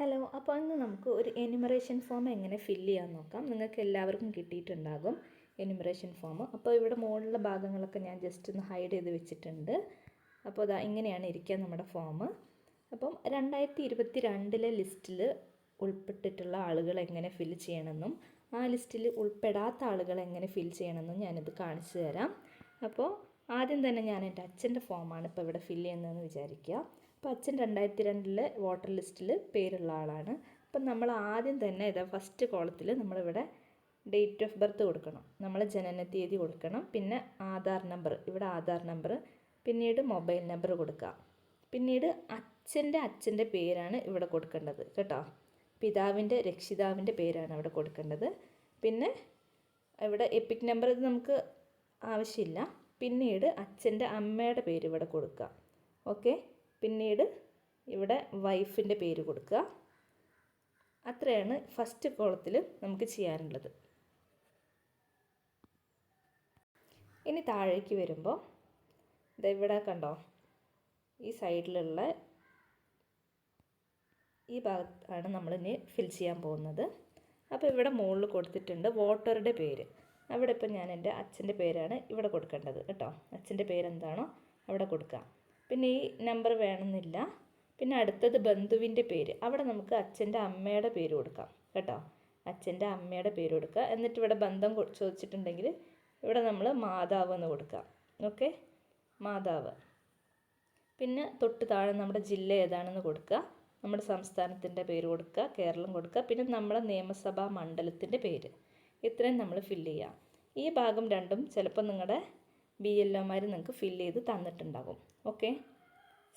Hello അപ്പോൾ ഇന്ന് നമുക്ക് ഒരു എനുമറേഷൻ ഫോം എങ്ങനെ ഫില്ല് ചെയ്യാൻ നോക്കാം. നിങ്ങൾക്ക് എല്ലാവർക്കും കിട്ടിയിട്ടുണ്ടാകും എനുമറേഷൻ ഫോം അപ്പോൾ ഇവിടെ മുകളിലുള്ള ഭാഗങ്ങളൊക്കെ ഞാൻ ജസ്റ്റ് ഒന്ന് ഹൈഡ് ചെയ്ത് വെച്ചിട്ടുണ്ട്. അപ്പോൾ അതാ ഇങ്ങനെയാണ് ഇരിക്കുക നമ്മുടെ ഫോം അപ്പം രണ്ടായിരത്തി ഇരുപത്തി രണ്ടിലെ ലിസ്റ്റിൽ ഉൾപ്പെട്ടിട്ടുള്ള ആളുകൾ എങ്ങനെ ഫില്ല് ചെയ്യണമെന്നും ആ ലിസ്റ്റിൽ ഉൾപ്പെടാത്ത ആളുകൾ എങ്ങനെ ഫിൽ ചെയ്യണമെന്നും ഞാനിത് കാണിച്ചു തരാം. അപ്പോൾ ആദ്യം തന്നെ ഞാൻ എന്റെ അച്ഛന്റെ ഫോമാണ് ഇപ്പോൾ ഇവിടെ ഫില്ല് ചെയ്യുന്നതെന്ന് വിചാരിക്കുക. അപ്പോൾ അച്ഛൻ രണ്ടായിരത്തി രണ്ടിലെ വോട്ടർ ലിസ്റ്റിൽ പേരുള്ള ആളാണ്. അപ്പം നമ്മൾ ആദ്യം തന്നെ ഇതാ ഫസ്റ്റ് കോളത്തിൽ നമ്മളിവിടെ ഡേറ്റ് ഓഫ് ബർത്ത് കൊടുക്കണം. നമ്മൾ ജനന തീയതി കൊടുക്കണം. പിന്നെ ആധാർ നമ്പർ ഇവിടെ ആധാർ നമ്പർ പിന്നീട് മൊബൈൽ നമ്പർ കൊടുക്കുക. പിന്നീട് അച്ഛന്റെ അച്ഛന്റെ പേരാണ് ഇവിടെ കൊടുക്കേണ്ടത് കേട്ടോ. പിതാവിന്റെ രക്ഷിതാവിന്റെ പേരാണ് അവിടെ കൊടുക്കേണ്ടത്. പിന്നെ ഇവിടെ എപ്പിക് നമ്പർ ഇത് നമുക്ക് ആവശ്യമില്ല. പിന്നീട് അച്ഛന്റെ അമ്മയുടെ പേര് ഇവിടെ കൊടുക്കുക. ഓക്കെ പിന്നീട് ഇവിടെ വൈഫിന്റെ പേര് കൊടുക്കുക. അത്രയാണ് ഫസ്റ്റ് കോളത്തിൽ നമുക്ക് ചെയ്യാനുള്ളത്. ഇനി താഴേക്ക് വരുമ്പോൾ ഇതെവിടെ ഇവിടെ കണ്ടോ? ഈ സൈഡിലുള്ള ഈ ഭാഗത്താണ് നമ്മളിനി ഫിൽ ചെയ്യാൻ പോകുന്നത്. അപ്പോൾ ഇവിടെ മുകളിൽ കൊടുത്തിട്ടുണ്ട് വോട്ടറുടെ പേര്. അവിടെ ഇപ്പം ഞാൻ എന്റെ അച്ഛന്റെ പേരാണ് ഇവിടെ കൊടുക്കേണ്ടത്. കേട്ടോ? അച്ഛന്റെ പേരെന്താണോ അവിടെ കൊടുക്കാം പിന്നെ ഈ നമ്പർ വേണമെന്നില്ല. പിന്നെ അടുത്തത് ബന്ധുവിന്റെ പേര്. അവിടെ നമുക്ക് അച്ഛന്റെ അമ്മയുടെ പേര് കൊടുക്കാം. കേട്ടോ? അച്ഛന്റെ അമ്മയുടെ പേര് കൊടുക്കുക. എന്നിട്ട് ഇവിടെ ബന്ധം ചോദിച്ചിട്ടുണ്ടെങ്കിൽ ഇവിടെ നമ്മൾ മാതാവ് എന്ന് കൊടുക്കാം. ഓക്കെ? മാതാവ്. പിന്നെ തൊട്ട് താഴെ നമ്മുടെ ജില്ല ഏതാണെന്ന് കൊടുക്കുക. നമ്മുടെ സംസ്ഥാനത്തിന്റെ പേര് കൊടുക്കുക. കേരളം കൊടുക്കുക. പിന്നെ നമ്മുടെ നിയമസഭാ മണ്ഡലത്തിന്റെ പേര്. ഇത്രയും നമ്മൾ ഫില്ല് ചെയ്യാം. ഈ ഭാഗം രണ്ടും ചിലപ്പോൾ നിങ്ങളുടെ ബി എൽ ഒമാർ നിങ്ങൾക്ക് ഫില്ല് ചെയ്ത് തന്നിട്ടുണ്ടാകും ഓക്കെ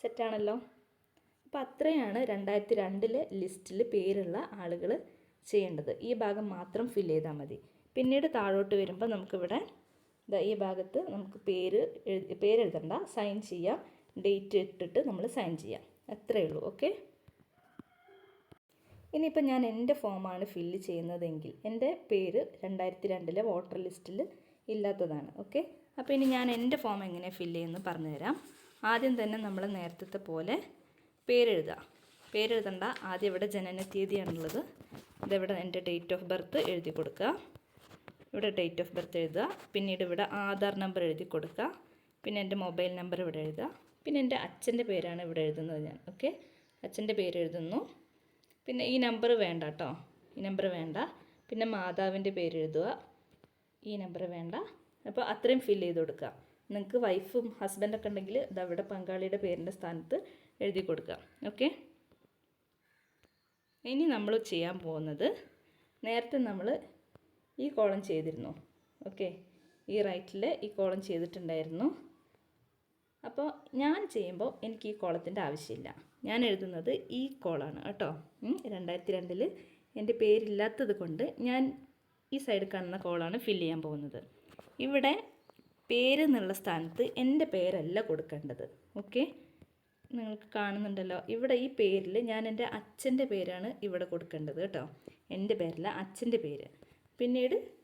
സെറ്റാണല്ലോ അപ്പോൾ അത്രയാണ് രണ്ടായിരത്തി രണ്ടിലെ ലിസ്റ്റിൽ പേരുള്ള ആളുകൾ ചെയ്യേണ്ടത്. ഈ ഭാഗം മാത്രം ഫില്ല് ചെയ്താൽ മതി. പിന്നീട് താഴോട്ട് വരുമ്പോൾ നമുക്കിവിടെ ഈ ഭാഗത്ത് നമുക്ക് പേര് എഴുതി പേരെഴുതണ്ട. സൈൻ ചെയ്യാം. ഡേറ്റ് ഇട്ടിട്ട് നമ്മൾ സൈൻ ചെയ്യാം. അത്രയേ ഉള്ളൂ. ഓക്കെ ഇനിയിപ്പോൾ ഞാൻ എന്റെ ഫോമാണ് ഫില്ല് ചെയ്യുന്നതെങ്കിൽ എന്റെ പേര് രണ്ടായിരത്തി രണ്ടിലെ വോട്ടർ ലിസ്റ്റിൽ ഇല്ലാത്തതാണ്. ഓക്കെ അപ്പോൾ ഇനി ഞാൻ എന്റെ ഫോം എങ്ങനെ ഫില്ല് ചെയ്യുമെന്ന് പറഞ്ഞുതരാം. ആദ്യം തന്നെ നമ്മൾ നേരത്തെ പോലെ പേരെഴുതുക പേരെഴുതണ്ട ആദ്യം ഇവിടെ ജനനത്തീയതിയാണുള്ളത് ഇതെവിടെ? എന്റെ ഡേറ്റ് ഓഫ് ബർത്ത് എഴുതി കൊടുക്കുക. ഇവിടെ ഡേറ്റ് ഓഫ് ബർത്ത് എഴുതുക. പിന്നീട് ഇവിടെ ആധാർ നമ്പർ എഴുതി കൊടുക്കുക. പിന്നെ എന്റെ മൊബൈൽ നമ്പർ ഇവിടെ എഴുതുക. പിന്നെ എന്റെ അച്ഛന്റെ പേരാണ് ഇവിടെ എഴുതുന്നത് ഞാൻ. ഓക്കെ അച്ഛന്റെ പേര് എഴുതുന്നു. പിന്നെ ഈ നമ്പർ വേണ്ട കേട്ടോ ഈ നമ്പർ വേണ്ട. പിന്നെ മാതാവിന്റെ പേര് എഴുതുക. ഈ നമ്പർ വേണ്ട. അപ്പോൾ അത്രയും ഫിൽ ചെയ്ത് കൊടുക്കുക. നിങ്ങൾക്ക് വൈഫും ഹസ്ബൻഡൊക്കെ ഉണ്ടെങ്കിൽ ഇതവിടെ പങ്കാളിയുടെ പേരിന്റെ സ്ഥാനത്ത് എഴുതി കൊടുക്കുക. ഓക്കെ ഇനി നമ്മൾ ചെയ്യാൻ പോകുന്നത് നേരത്തെ നമ്മൾ ഈ കോളം ചെയ്തിരുന്നു. ഓക്കെ ഈ റൈറ്റിൽ ഈ കോളം ചെയ്തിട്ടുണ്ടായിരുന്നു. അപ്പോൾ ഞാൻ ചെയ്യുമ്പോൾ എനിക്ക് ഈ കോളത്തിന്റെ ആവശ്യമില്ല. ഞാൻ എഴുതുന്നത് ഈ കോളാണ് കേട്ടോ. രണ്ടായിരത്തി രണ്ടിൽ എന്റെ പേരില്ലാത്തത് കൊണ്ട് ഞാൻ ഈ സൈഡ് കാണുന്ന കോളാണ് ഫില്ല് ചെയ്യാൻ പോകുന്നത്. ഇവിടെ പേര് എന്നുള്ള സ്ഥാനത്ത് എന്റെ പേരല്ല കൊടുക്കേണ്ടത്. ഓക്കെ? നിങ്ങൾക്ക് കാണുന്നുണ്ടല്ലോ. ഇവിടെ ഈ പേരിൽ ഞാൻ എന്റെ അച്ഛന്റെ പേരാണ് ഇവിടെ കൊടുക്കേണ്ടത് കേട്ടോ. എന്റെ പേരല്ല അച്ഛന്റെ പേര്. പിന്നീട്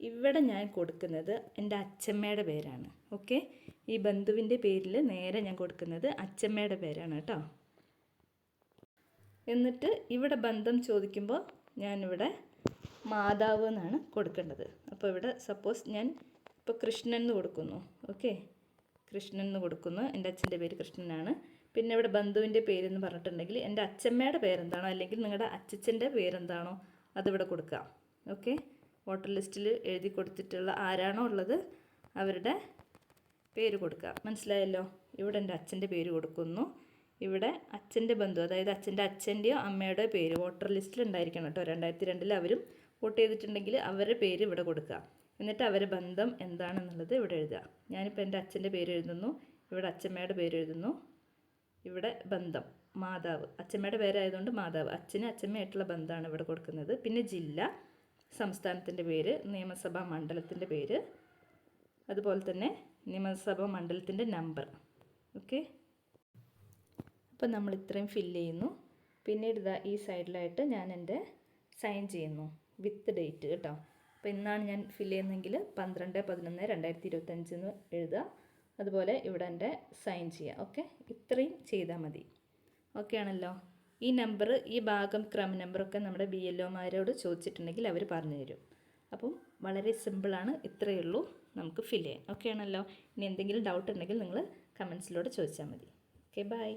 ഇവിടെ ഞാൻ കൊടുക്കുന്നത് എന്റെ അച്ഛമ്മയുടെ പേരാണ്. ഓക്കെ? ഈ ബന്ധുവിന്റെ പേരിൽ നേരെ ഞാൻ കൊടുക്കുന്നത് അച്ഛമ്മയുടെ പേരാണ് കേട്ടോ. എന്നിട്ട് ഇവിടെ ബന്ധം ചോദിക്കുമ്പോൾ ഞാനിവിടെ മാതാവ് എന്നാണ് കൊടുക്കേണ്ടത്. അപ്പോൾ ഇവിടെ സപ്പോസ് ഞാൻ ഇപ്പോൾ കൃഷ്ണൻ എന്ന് കൊടുക്കുന്നു. ഓക്കെ കൃഷ്ണൻ എന്ന് കൊടുക്കുന്നു. എന്റെ അച്ഛന്റെ പേര് കൃഷ്ണനാണ്. പിന്നെ ഇവിടെ ബന്ധുവിന്റെ പേരെന്ന് പറഞ്ഞിട്ടുണ്ടെങ്കിൽ എന്റെ അച്ഛമ്മയുടെ പേരെന്താണോ അല്ലെങ്കിൽ നിങ്ങളുടെ അച്ഛന്റെ പേരെന്താണോ അതിവിടെ കൊടുക്കാം. ഓക്കെ വോട്ടർ ലിസ്റ്റിൽ എഴുതി കൊടുത്തിട്ടുള്ള ആരാണോ ഉള്ളത് അവരുടെ പേര് കൊടുക്കുക മനസ്സിലായല്ലോ? ഇവിടെ എന്റെ അച്ഛന്റെ പേര് കൊടുക്കുന്നു. ഇവിടെ അച്ഛന്റെ ബന്ധു അതായത് അച്ഛന്റെ അച്ഛന്റെയോ അമ്മയുടെയോ പേര് വോട്ടർ ലിസ്റ്റിൽ ഉണ്ടായിരിക്കണം കേട്ടോ. രണ്ടായിരത്തി രണ്ടിൽ അവരും വോട്ട് ചെയ്തിട്ടുണ്ടെങ്കിൽ അവരുടെ പേര് ഇവിടെ കൊടുക്കുക. എന്നിട്ട് അവരുടെ ബന്ധം എന്താണെന്നുള്ളത് ഇവിടെ എഴുതുക. ഞാനിപ്പോൾ എന്റെ അച്ഛന്റെ പേര് എഴുതുന്നു. ഇവിടെ അച്ഛമ്മയുടെ പേര് എഴുതുന്നു. ഇവിടെ ബന്ധം മാതാവ്. അച്ഛമ്മയുടെ പേരായതുകൊണ്ട് മാതാവ്. അച്ഛന് അച്ഛമ്മയായിട്ടുള്ള ബന്ധമാണ് ഇവിടെ കൊടുക്കുന്നത്. പിന്നെ ജില്ല സംസ്ഥാനത്തിന്റെ പേര് നിയമസഭാ മണ്ഡലത്തിന്റെ പേര്. അതുപോലെ തന്നെ നിയമസഭാ മണ്ഡലത്തിന്റെ നമ്പർ. ഓക്കെ? അപ്പം നമ്മൾ ഇത്രയും ഫില്ല് ചെയ്യുന്നു. പിന്നീട് ഇതാ ഈ സൈഡിലായിട്ട് ഞാൻ എന്റെ സൈൻ ചെയ്യുന്നു. വിത്ത് ഡേറ്റ് കേട്ടോ. അപ്പോൾ ഇന്നാണ് ഞാൻ ഫില്ല് ചെയ്യുന്നതെങ്കിൽ പന്ത്രണ്ട് പതിനൊന്ന് രണ്ടായിരത്തി ഇരുപത്തഞ്ച് എന്ന് എഴുതുക. അതുപോലെ ഇവിടെ എന്റെ സൈൻ ചെയ്യുക. ഓക്കെ ഇത്രയും ചെയ്താൽ മതി. ഓക്കെ ആണല്ലോ? ഈ നമ്പർ ഈ ഭാഗം ക്രമ നമ്പറൊക്കെ നമ്മുടെ ബി എൽ ഒമാരോട് ചോദിച്ചിട്ടുണ്ടെങ്കിൽ അവർ പറഞ്ഞു തരും. അപ്പം വളരെ സിമ്പിളാണ് ഇത്രയേ ഉള്ളൂ. നമുക്ക് ഫിൽ ചെയ്യാൻ ഓക്കെ ആണല്ലോ? ഇനി എന്തെങ്കിലും ഡൗട്ട് ഉണ്ടെങ്കിൽ നിങ്ങൾ കമൻസിലൂടെ ചോദിച്ചാൽ മതി. Okay bye